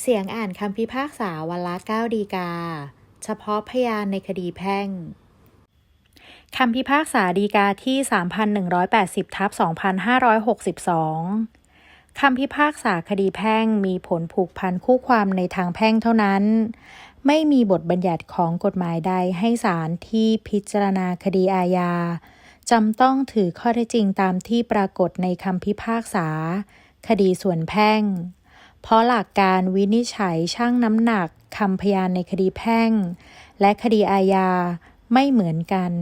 เสียงอ่านคำพิพากษาวันละ9ดีกา เฉพาะพยานในคดีแพ่งคำพิพากษาดีกาที่ 3,180ทับ2,562 คำพิพากษาคดีแพ่งมีผลผูกพันคู่ความในทางแพ่งเท่านั้น ไม่มีบทบัญญัติของกฎหมายใดให้ศาลที่พิจารณาคดีอาญาจำต้องถือข้อเท็จจริงตามที่ปรากฏในคำพิพากษา คดีส่วนแพ่ง เพราะหลักการวินิจฉัยชั่งน้ำหนักคำพยานในคดีแพ่ง และคดีอาญาไม่เหมือนกัน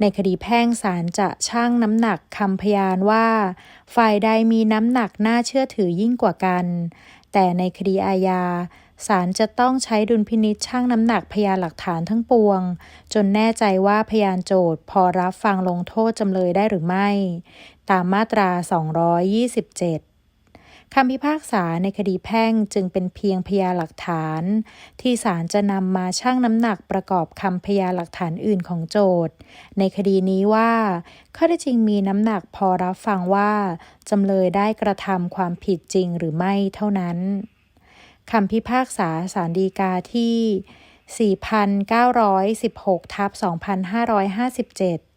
ในคดีแพ่งศาลจะชั่งน้ำหนักคำพยานว่า ฝ่ายใดมีน้ำหนักน่าเชื่อถือยิ่งกว่ากัน แต่ในคดีอาญาศาลจะต้องใช้ดุลพินิจชั่งน้ำหนักพยานหลักฐานทั้งปวง จนแน่ใจว่าพยานโจทย์พอรับฟังลงโทษจำเลยได้หรือไม่ ตามมาตรา 227 คำพิพากษาในคดีแพ่งจึงเป็นเพียงพยานหลักฐาน ที่ศาลจะนำมาชั่งน้ำหนักประกอบคำพยานหลักฐานอื่นของโจทย์ ในคดีนี้ว่าข้อเท็จจริงมีน้ำหนักพอรับฟังว่าจำเลยได้กระทำความผิดจริงหรือไม่เท่านั้นคำพิพากษาสารดีกาที่ 4,916 ทับ 2,557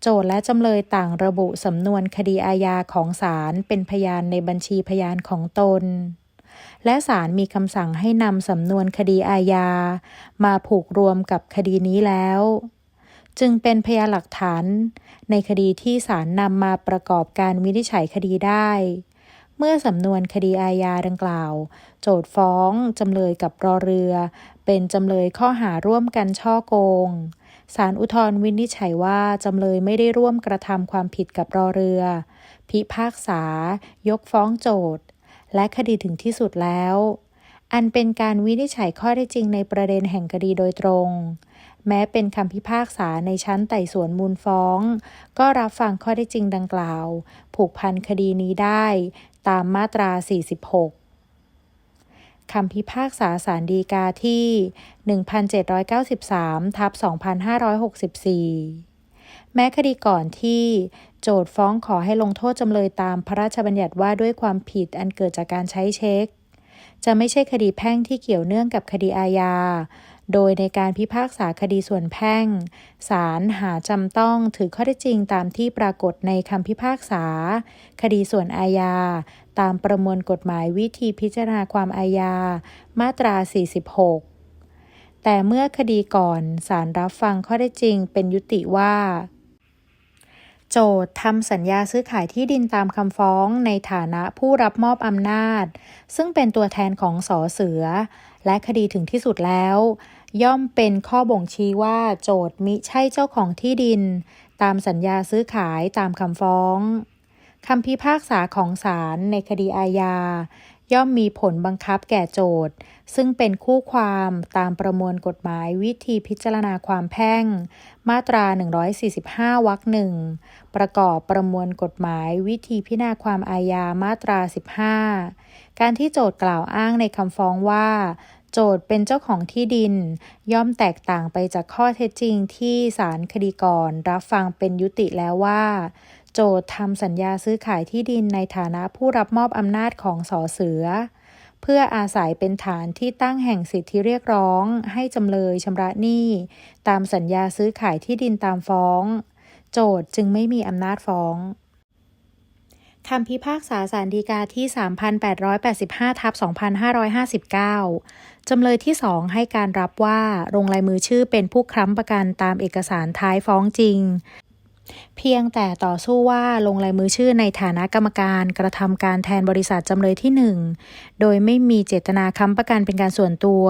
โจทและจำเลยต่างระบุสำนวนคดีอาญาของศาลเป็นพยานในบัญชีพยานของตน และศาลมีคำสั่งให้นำสำนวนคดีอาญา มาผูกรวมกับคดีนี้แล้ว จึงเป็นพยานหลักฐาน ในคดีที่ศาลนำมาประกอบการวินิจฉัยคดีได้ เมื่อสำนวนคดีอาญาดังกล่าว โจทฟ้องจำเลยกับรอเรือ เป็นจำเลยข้อหาร่วมกันช่อโกง ศาลอุทธรณ์วินิจฉัยว่าจำเลยไม่ได้ร่วมกระทำความผิดกับรอเรือ พิพากษา ยกฟ้องโจทย์ และคดีถึงที่สุดแล้ว อันเป็นการวินิจฉัยข้อได้จริงในประเด็นแห่งคดีโดยตรง แม้เป็นคำพิพากษาในชั้นไต่สวนมูลฟ้อง ก็รับฟังข้อได้จริงดังกล่าว ผูกพันคดีนี้ได้ ตามมาตรา 46 คำพิพากษาสารดีกาที่ 1793ทับ2564 แม้คดีก่อนที่โจทฟ้องขอให้ลงโทษจำเลยตามพระราชบัญญัติว่าด้วยความผิดอันเกิดจากการใช้เช็ค จะไม่ใช่คดีแพ่งที่เกี่ยวเนื่องกับคดีอาญา โดยในการพิพากษาคดีส่วนแพ่ง ศาลหาจำต้องถือข้อเท็จจริงตามที่ปรากฏในคำพิพากษา คดีส่วนอาญา ตามประมวลกฎหมายวิธีพิจารณาความอาญา มาตรา 46 แต่เมื่อคดีก่อนศาลรับฟังข้อเท็จริงเป็นยุติว่า โจททำสัญญาซื้อขายที่ดินตามคำฟ้องในฐานะผู้รับมอบอำนาจ ซึ่งเป็นตัวแทนของสอเสือ และคดีถึงที่สุดแล้ว ย่อมเป็นข้อบ่งชี้ว่าโจทมิใช่เจ้าของที่ดิน ตามสัญญาซื้อขายตามคำฟ้อง คำพิพากษาของศาลในคดีอาญา ย่อมมีผลบังคับแก่โจทย์ ซึ่งเป็นคู่ความตามประมวลกฎหมายวิธีพิจารณาความแพ่ง มาตรา 145 วรรคหนึ่งประกอบประมวลกฎหมายวิธีพิจารณาความอาญามาตรา 15 การที่โจทย์กล่าวอ้างในคำฟ้องว่าโจทย์เป็นเจ้าของที่ดิน ย่อมแตกต่างไปจากข้อเท็จจริงที่ศาลคดีก่อน รับฟังเป็นยุติแล้วว่า โจทย์ทำสัญญาซื้อขายที่ดินในฐานะผู้รับมอบอำนาจของสอเสือ เพื่ออาศัยเป็นฐานที่ตั้งแห่งสิทธิเรียกร้อง ให้จำเลยชำระหนี้ ตามสัญญาซื้อขายที่ดินตามฟ้อง โจทย์จึงไม่มีอำนาจฟ้องคำพิพากษาสารดีกาที่ 3,885 ทับ 2559 จำเลยที่ 2 ให้การรับว่าลงลายมือชื่อเป็นผู้ค้ำประกันตามเอกสารท้ายฟ้องจริง เพียงแต่ต่อสู้ว่าลงลายมือชื่อในฐานะกรรมการกระทำการแทนบริษัทจำเลยที่ 1 โดยไม่มีเจตนาค้ำประกันเป็นการส่วนตัว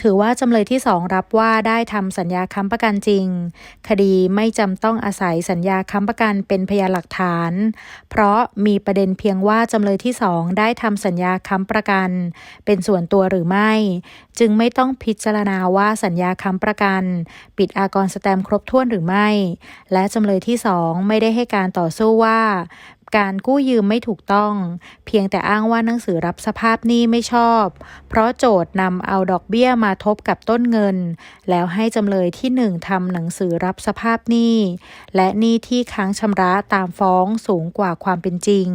ถือว่าจำเลยที่ 2 รับว่าได้ทำสัญญาค้ำประกันจริง คดีไม่จำต้องอาศัยสัญญาค้ำประกันเป็นพยานหลักฐาน เพราะมีประเด็นเพียงว่าจำเลยที่ 2 ได้ทำสัญญาค้ำประกัน เป็นส่วนตัวหรือไม่ จึงไม่ต้องพิจารณาว่าสัญญาค้ำประกัน ปิดอากรสแตมครบถ้วนหรือไม่ และจำเลยที่2ไม่ได้ให้การต่อสู้ว่าการกู้ยืมไม่ถูกต้อง เพียงแต่อ้างว่าหนังสือรับสภาพหนี้ไม่ชอบ เพราะโจทย์นำเอาดอกเบี้ยมาทบกับต้นเงิน แล้วให้จำเลยที่หนึ่งทำหนังสือรับสภาพหนี้ และหนี้ที่ค้างชำระตามฟ้องสูงกว่าความเป็นจริง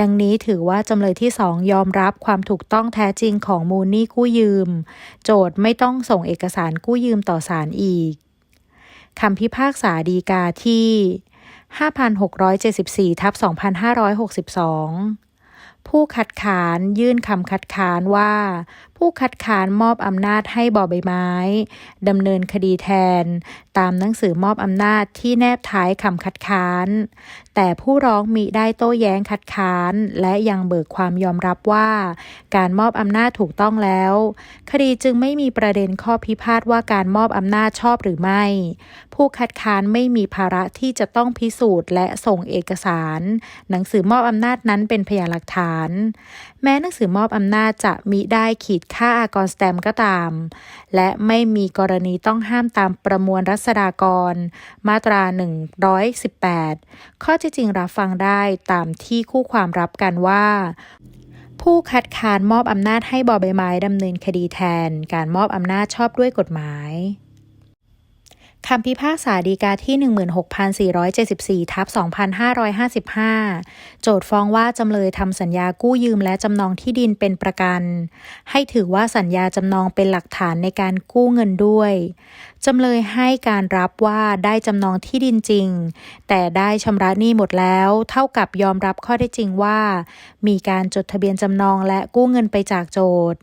ดังนี้ถือว่าจำเลยที่สองยอมรับความถูกต้องแท้จริงของมูลหนี้กู้ยืม โจทย์ไม่ต้องส่งเอกสารกู้ยืมต่อศาลอีก คำพิพากษาดีกาที่ 5,674ทับ2,562 ผู้คัดค้านยื่นคำคัดค้านว่า ผู้คัดค้านมอบอำนาจให้บอใบไม้ดำเนินคดีแทน ตามหนังสือมอบอำนาจที่แนบท้ายคำคัดค้าน แต่ผู้ร้องมีได้โต้แย้งคัดค้าน และยังเบิกความยอมรับว่า การมอบอำนาจถูกต้องแล้ว คดีจึงไม่มีประเด็นข้อพิพาทว่าการมอบอำนาจชอบหรือไม่ ผู้คัดค้านไม่มีภาระที่จะต้องพิสูจน์ และส่งเอกสาร หนังสือมอบอำนาจนั้นเป็นพยานหลักฐาน แม้หนังสือมอบอำนาจจะมิได้ขีดค่าอากรสแตมก็ตาม และไม่มีกรณีต้องห้ามตามประมวลรัษฎากร มาตรา 118 ข้อที่จริงรับฟังได้ตามที่คู่ความรับกันว่าผู้คัดค้านมอบอำนาจให้บอใบไม้ดำเนินคดีแทน การมอบอำนาจชอบด้วยกฎหมาย คำพิพากษาดีกาที่ 16,474 ทับ 2,555 โจทย์ฟ้องว่าจำเลยทำสัญญากู้ยืมและจำนองที่ดินเป็นประกัน ให้ถือว่าสัญญาจำนองเป็นหลักฐานในการกู้เงินด้วย จำเลยให้การรับว่าได้จำนองที่ดินจริง แต่ได้ชำระหนี้หมดแล้ว เท่ากับยอมรับข้อได้จริงว่า มีการจดทะเบียนจำนองและกู้เงินไปจากโจทย์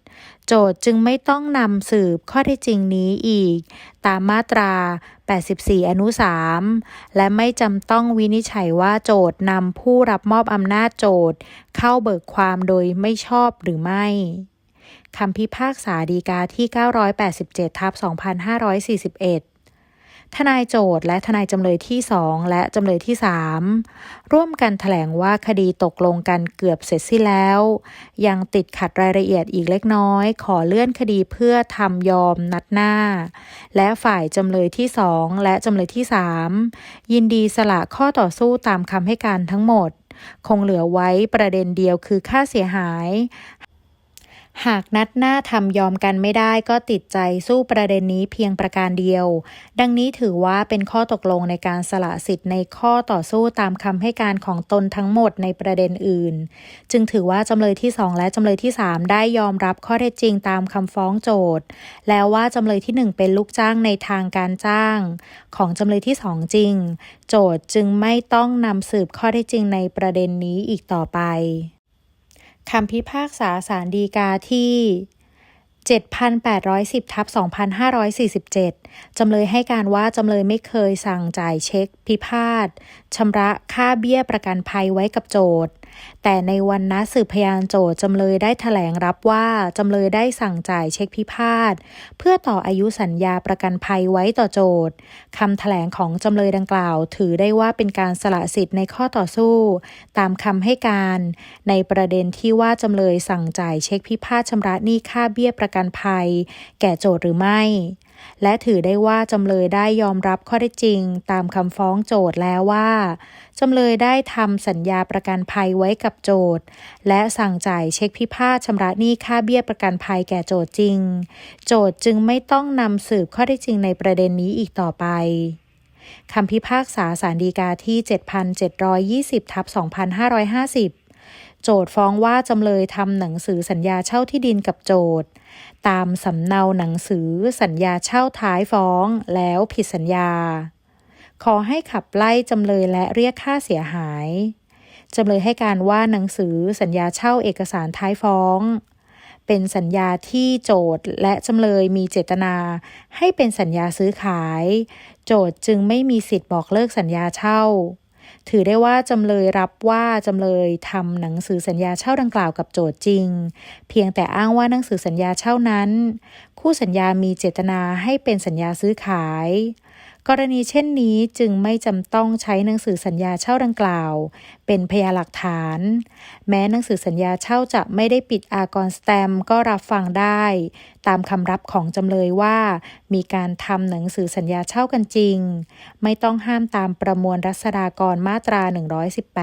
โจทย์จึงไม่ต้องนำสืบข้อเท็จจริงนี้อีก ตามมาตรา 84 อนุ 3 และไม่จำต้องวินิจฉัยว่าโจทย์นำผู้รับมอบอำนาจโจทย์ เข้าเบิกความโดยไม่ชอบหรือไม่คำพิพากษาดีกาที่ 987 ทับ 2541 ทนายโจทย์และทนายจำเลยที่2และจำเลยที่3ร่วมกันถแถลงว่าคดีตกลงกันเกือบเสร็จสิ้นแล้ว ยังติดขัดรายละเอียดอีกเล็กน้อย ขอเลื่อนคดีเพื่อทำยอมนัดหน้า และฝ่ายจำเลยที่2และจำเลยที่3ยินดีสละข้อต่อสู้ตามคำให้การทั้งหมด คงเหลือไว้ประเด็นเดียวคือค่าเสียหาย หากนัดหน้าทำยอมกันไม่ได้ก็ติดใจสู้ประเด็นนี้เพียงประการเดียว ดังนี้ถือว่าเป็นข้อตกลงในการสละสิทธิ์ในข้อต่อสู้ตามคำให้การของตนทั้งหมดในประเด็นอื่น จึงถือว่าจำเลยที่2และจำเลยที่3ได้ยอมรับข้อเท็จจริงตามคำฟ้องโจทย์แล้วว่าจำเลยที่1เป็นลูกจ้างในทางการจ้าง ของจำเลยที่2จริง โจทย์จึงไม่ต้องนำสืบข้อเท็จจริงในประเด็นนี้อีกต่อไป คำพิพากษาศาลฎีกาที่ 7,810ทับ2,547 จำเลยให้การว่าจำเลยไม่เคยสั่งจ่ายเช็คพิพาทชำระค่าเบี้ยประกันภัยไว้กับโจทย์ แต่ในวันนัดสืบพยานโจทย์จำเลยได้แถลงรับว่าจำเลยได้สั่งจ่ายเช็คพิพาทเพื่อต่ออายุสัญญาประกันภัยไว้ต่อโจทย์คำแถลงของจำเลยดังกล่าว ถือได้ว่าเป็นการสละสิทธิ์ในข้อต่อสู้ ตามคำให้การ ในประเด็นที่ว่าจำเลยสั่งจ่ายเช็คพิพาทชำระหนี้ค่าเบี้ยประกันภัย แก่โจทย์หรือไม่ และถือได้ว่าจำเลยได้ยอมรับข้อได้จริง ตามคำฟ้องโจทย์แล้วว่า จำเลยได้ทำสัญญาประกันภัยไว้กับโจทย์ และสั่งจ่ายเช็คพิพาทชำระหนี้ค่าเบี้ยประกันภัยแก่โจทย์จริง โจทย์จึงไม่ต้องนำสืบข้อได้จริงในประเด็นนี้อีกต่อไปคำพิพากษาสารดีกาที่ 7,720ทับ2,550 โจทฟ้องว่าจำเลยทำหนังสือสัญญาเช่าที่ดินกับโจทตามสำเนาหนังสือสัญญาเช่าท้ายฟ้องแล้วผิดสัญญา ขอให้ขับไล่จำเลยและเรียกค่าเสียหาย จำเลยให้การว่าหนังสือสัญญาเช่าเอกสารท้ายฟ้อง เป็นสัญญาที่โจทย์และจำเลยมีเจตนา ให้เป็นสัญญาซื้อขาย โจทย์จึงไม่มีสิทธิ์บอกเลิกสัญญาเช่า ถือได้ว่าจำเลยรับว่าจำเลยทำหนังสือสัญญาเช่าดังกล่าวกับโจทย์จริง เพียงแต่อ้างว่าหนังสือสัญญาเช่านั้น คู่สัญญามีเจตนาให้เป็นสัญญาซื้อขาย กรณีเช่นนี้จึงไม่จำต้องใช้หนังสือสัญญาเช่าดังกล่าว เป็นพยานหลักฐาน แม้หนังสือสัญญาเช่าจะไม่ได้ปิดอากรสแตมก็รับฟังได้ ตามคำรับของจำเลยว่า มีการทำหนังสือสัญญาเช่ากันจริง ไม่ต้องห้ามตามประมวลรัษฎากรมาตรา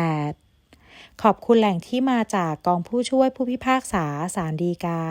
118 ขอบคุณแหล่งที่มาจากกองผู้ช่วยผู้พิพากษาศาลฎีกา